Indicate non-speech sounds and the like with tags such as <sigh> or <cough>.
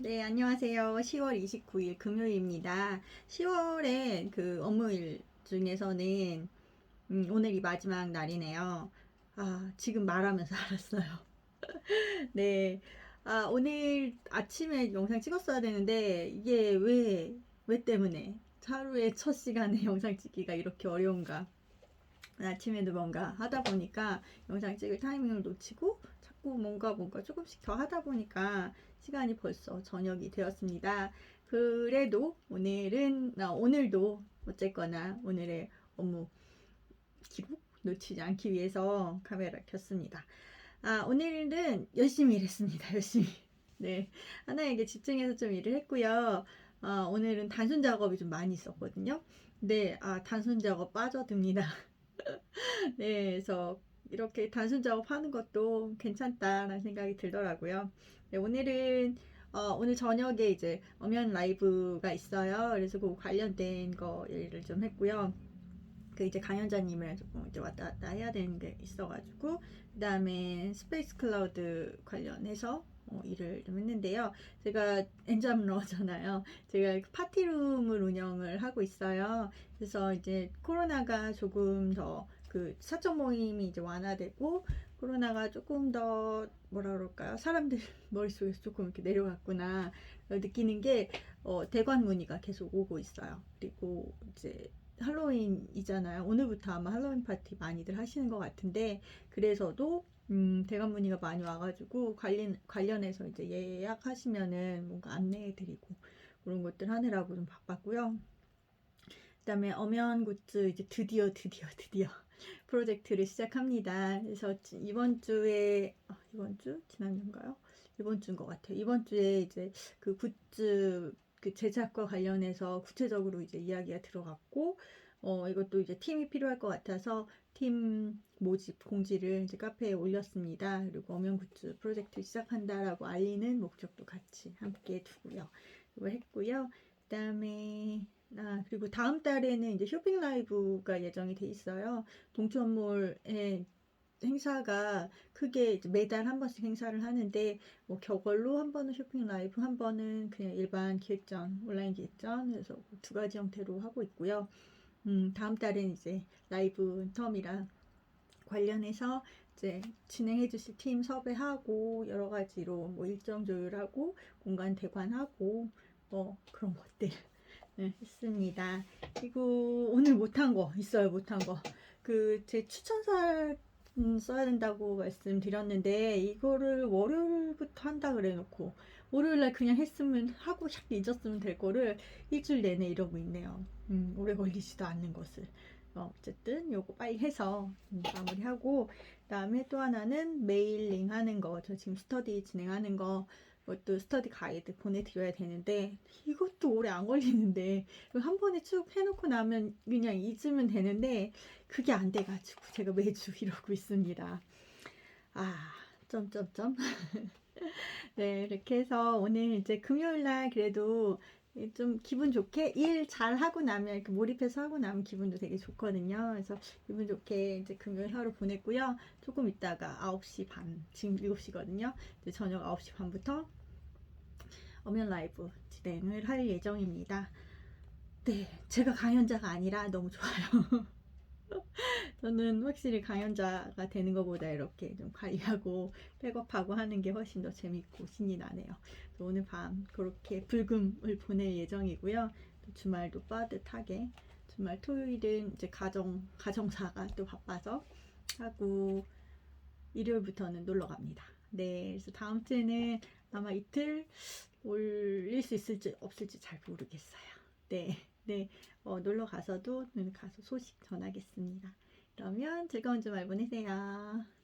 네, 안녕하세요. 10월 29일 금요일입니다. 10월의 그 업무일 중에서는 음, 오늘이 마지막 날이네요. 아, 지금 말하면서 <laughs> 알았어요. 네. 아, 오늘 아침에 영상 찍었어야 되는데 이게 왜, 왜 때문에 하루의 첫 시간에 <laughs> 영상 찍기가 이렇게 어려운가? 아침에도 뭔가 하다 보니까 영상 찍을 타이밍을 놓치고 자꾸 뭔가 뭔가 조금씩 더 하다 보니까 시간이 벌써 저녁이 되었습니다. 그래도 오늘은 아, 오늘도 어쨌거나 오늘의 업무 기록 놓치지 않기 위해서 카메라 켰습니다. 아, 오늘은 열심히 일했습니다. <laughs> 열심히. 네. 하나에게 집중해서 좀 일을 했고요. 아, 오늘은 단순 작업이 좀 많이 있었거든요. 네, 아, 단순 작업 빠져듭니다. <laughs> 네, 그래서 이렇게 단순 작업하는 것도 괜찮다라는 생각이 들더라고요. 네, 오늘은 어, 오늘 저녁에 이제 엄연 라이브가 있어요. 그래서 그 관련된 거 일을 좀 했고요. 그 이제 강연자님을 조금 이제 왔다 갔다 해야 되는 게 있어가지고 그 다음에 스페이스 클라우드 관련해서 어, 일을 좀 했는데요. 제가 엔잡러잖아요. 제가 그 파티룸을 운영을 하고 있어요. 그래서 이제 코로나가 조금 더 그 사적 모임이 이제 완화되고 코로나가 조금 더 뭐라 그럴까요? 사람들 <laughs> 머릿속에서 조금 이렇게 내려갔구나 느끼는 게 어, 대관 문의가 계속 오고 있어요. 그리고 이제 할로윈이잖아요. 오늘부터 아마 할로윈 파티 많이들 하시는 것 같은데 그래서도 음, 대관 문의가 많이 와가지고 관련 관련해서 이제 예약하시면은 뭔가 안내해드리고 그런 것들 하느라고 좀 바빴고요. 그다음에 엄연 굿즈 이제 드디어 드디어 <laughs> 드디어 프로젝트를 시작합니다. 그래서 지- 이번 주에 아, 이번 주 지난주인가요? 이번 주인 것 같아요. 이번 주에 이제 그 굿즈 그 제작과 관련해서 구체적으로 이제 이야기가 들어갔고 어 이것도 이제 팀이 필요할 것 같아서 팀 모집 공지를 이제 카페에 올렸습니다. 그리고 엄연 굿즈 프로젝트 시작한다라고 알리는 목적도 같이 함께 두고요. 이걸 했고요. 그다음에 아, 그리고 다음 달에는 이제 쇼핑 라이브가 예정이 돼 있어요. 동천몰에 행사가 크게 매달 한 번씩 행사를 하는데 뭐 겨걸로 한 번은 쇼핑 라이브 한 번은 그냥 일반 기획전 온라인 기획전 그래서 두 가지 형태로 하고 있고요. 음, 다음 달엔 이제 라이브 텀이랑 관련해서 이제 진행해 주실 팀 섭외하고 여러 가지로 뭐 일정 조율하고 공간 대관하고 뭐 그런 것들 네, 했습니다. 그리고 오늘 못한 거 있어요. 못한 거. 그 제 추천사 음, 써야 된다고 말씀드렸는데 이거를 월요일부터 한다 그래 놓고 월요일날 그냥 했으면 하고 샥 잊었으면 될 거를 일주일 내내 이러고 있네요. 음, 오래 걸리지도 않는 것을. 어, 어쨌든 요거 빨리 해서 음, 마무리하고 그 다음에 또 하나는 메일링 하는 거. 저 지금 스터디 진행하는 거 그것도 스터디 가이드 보내드려야 되는데 이것도 오래 안 걸리는데 한 번에 쭉 해놓고 나면 그냥 잊으면 되는데 그게 안 돼가지고 제가 매주 <laughs> 이러고 있습니다. 아 점점점 <laughs> 네 이렇게 해서 오늘 이제 금요일날 그래도 좀 기분 좋게 일 잘 하고 나면 이렇게 몰입해서 하고 나면 기분도 되게 좋거든요. 그래서 기분 좋게 이제 금요일 하루 보냈고요. 조금 있다가 9시 반, 지금 7시거든요. 이제 저녁 9시 반부터 엄연 라이브 진행을 할 예정입니다. 네, 제가 강연자가 아니라 너무 좋아요. <laughs> 저는 확실히 강연자가 되는 것보다 이렇게 좀 관리하고 백업하고 하는 게 훨씬 더 재밌고 신이 나네요. 오늘 밤 그렇게 불금을 보낼 예정이고요. 또 주말도 빠듯하게 주말 토요일은 이제 가정 가정사가 또 바빠서 하고 일요일부터는 놀러 갑니다. 네, 그래서 다음 주에는 아마 이틀 올릴 수 있을지 없을지 잘 모르겠어요. 네, 네, 어, 놀러 가서도 가서 소식 전하겠습니다. 그러면 즐거운 주말 보내세요.